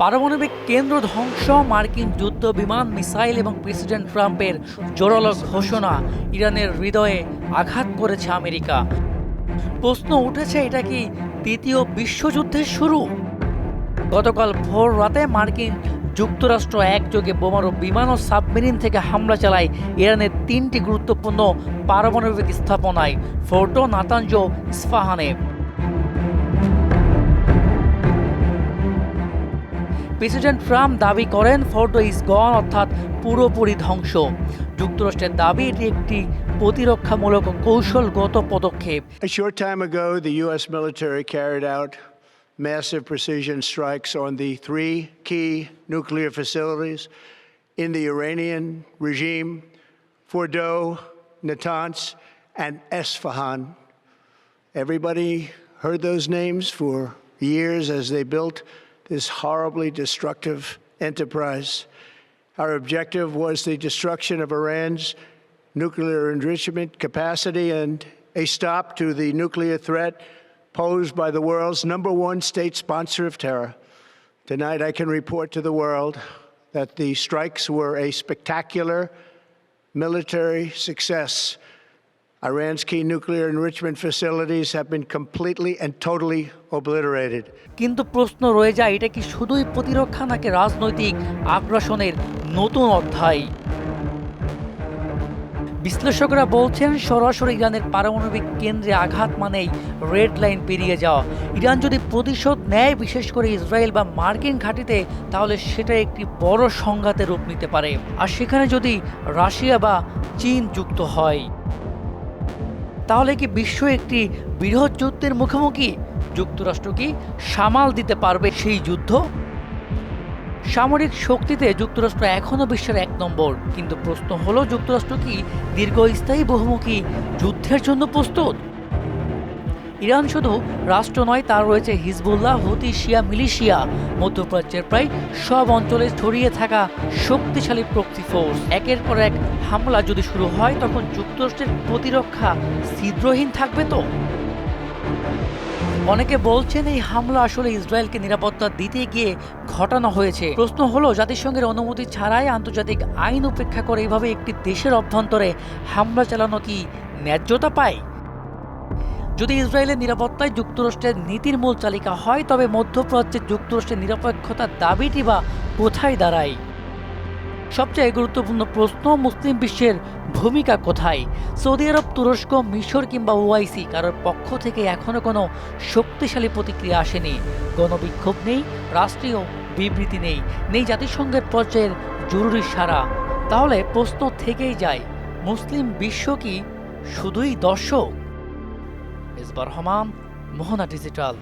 পারমাণবিক কেন্দ্র ধ্বংস, মার্কিন যুদ্ধ, বিমান, মিসাইল এবং প্রেসিডেন্ট ট্রাম্পের জোরালো ঘোষণা ইরানের হৃদয়ে আঘাত করেছে আমেরিকা। প্রশ্ন উঠেছে, এটা কি তৃতীয় বিশ্বযুদ্ধের শুরু? গতকাল ভোর রাতে মার্কিন যুক্তরাষ্ট্র একযোগে বোমারু বিমান ও সাবমেরিন থেকে হামলা চালায় ইরানের তিনটি গুরুত্বপূর্ণ পারমাণবিক স্থাপনায় ফোর্টো নাতাঞ্জ ইস্পাহানে প্রেসিডেন্ট ট্রাম্প দাবি করেন ফোর্টো ইজ গন অর্থাৎ পুরোপুরি ধ্বংস যুক্তরাষ্ট্রের দাবি এটি একটি প্রতিরক্ষামূলক কৌশলগত পদক্ষেপ A short time ago, the U.S. military carried out massive precision strikes on the three key nuclear facilities in the Iranian regime Fordo, Natanz, and Esfahan. Everybody heard those names for years as they built this horribly destructive enterprise. Our objective was the destruction of Iran's nuclear enrichment capacity and a stop to the nuclear threat posed by the world's number one state sponsor of terror. Tonight, I can report to the world that the strikes were a spectacular military success. কিন্তু প্রশ্ন রয়ে যায়, এটা কি শুধুই প্রতিরক্ষা নাকি রাজনৈতিক আগ্রাসনের নতুন অধ্যায়? বিশ্লেষকরা বলছেন, সরাসরি ইরানের পারমাণবিক কেন্দ্রে আঘাত মানেই রেড লাইন পেরিয়ে যাওয়া। ইরান যদি প্রতিশোধ নেয়, বিশেষ করে ইসরায়েল বা মার্কিন ঘাঁটিতে, তাহলে সেটা একটি বড় সংঘাতে রূপ নিতে পারে। আর সেখানে যদি রাশিয়া বা চীন যুক্ত হয়। তাহলে কি বিশ্ব একটি বৃহৎ যুদ্ধের মুখোমুখি? যুক্তরাষ্ট্র কি সামাল দিতে পারবে সেই যুদ্ধ? সামরিক শক্তিতে যুক্তরাষ্ট্র এখনও বিশ্বের এক নম্বর, কিন্তু প্রশ্ন হলো, যুক্তরাষ্ট্র কি দীর্ঘস্থায়ী বহুমুখী যুদ্ধের জন্য প্রস্তুত? ইরান শুধু রাষ্ট্র নয়, তার রয়েছে হিজবুল্লাহ, হুতি, শিয়া, মিলিশিয়া। মধ্যপ্রাচ্যের প্রায় সব অঞ্চলে ছড়িয়ে থাকা শক্তিশালী প্রক্সি ফোর্স। একের পর এক হামলা যদি শুরু হয়, তখন যুক্তরাষ্ট্রের প্রতিরক্ষা ছিদ্রহীন থাকবে তো? অনেকে বলছেন এই হামলা আসলে ইসরায়েলকে নিরাপত্তা দিতে গিয়ে ঘটানো হয়েছে। প্রশ্ন হলো, জাতিসংঘের অনুমতি ছাড়াই আন্তর্জাতিক আইন উপেক্ষা করে এভাবে একটি দেশের অভ্যন্তরে হামলা চালানো কি ন্যায্যতা পায়? যদি ইসরায়েলের নিরাপত্তায় যুক্তরাষ্ট্রের নীতির মূল চালিকা হয়, তবে মধ্যপ্রাচ্যের যুক্তরাষ্ট্রের নিরপেক্ষতার দাবিটি বা কোথায় দাঁড়ায়? সবচেয়ে গুরুত্বপূর্ণ প্রশ্ন, মুসলিম বিশ্বের ভূমিকা কোথায়? সৌদি আরব, তুরস্ক, মিশর কিংবা ওআইসি, কারোর পক্ষ থেকে এখনও কোনো শক্তিশালী প্রতিক্রিয়া আসেনি। গণবিক্ষোভ নেই, রাষ্ট্রীয় বিবৃতি নেই নেই জাতিসংঘের পর্যায়ের জরুরি সারা তাহলে প্রশ্ন থেকেই যায়, মুসলিম বিশ্ব কি শুধুই দর্শক? ইসবার রহমান মোহনা ডিজিটাল।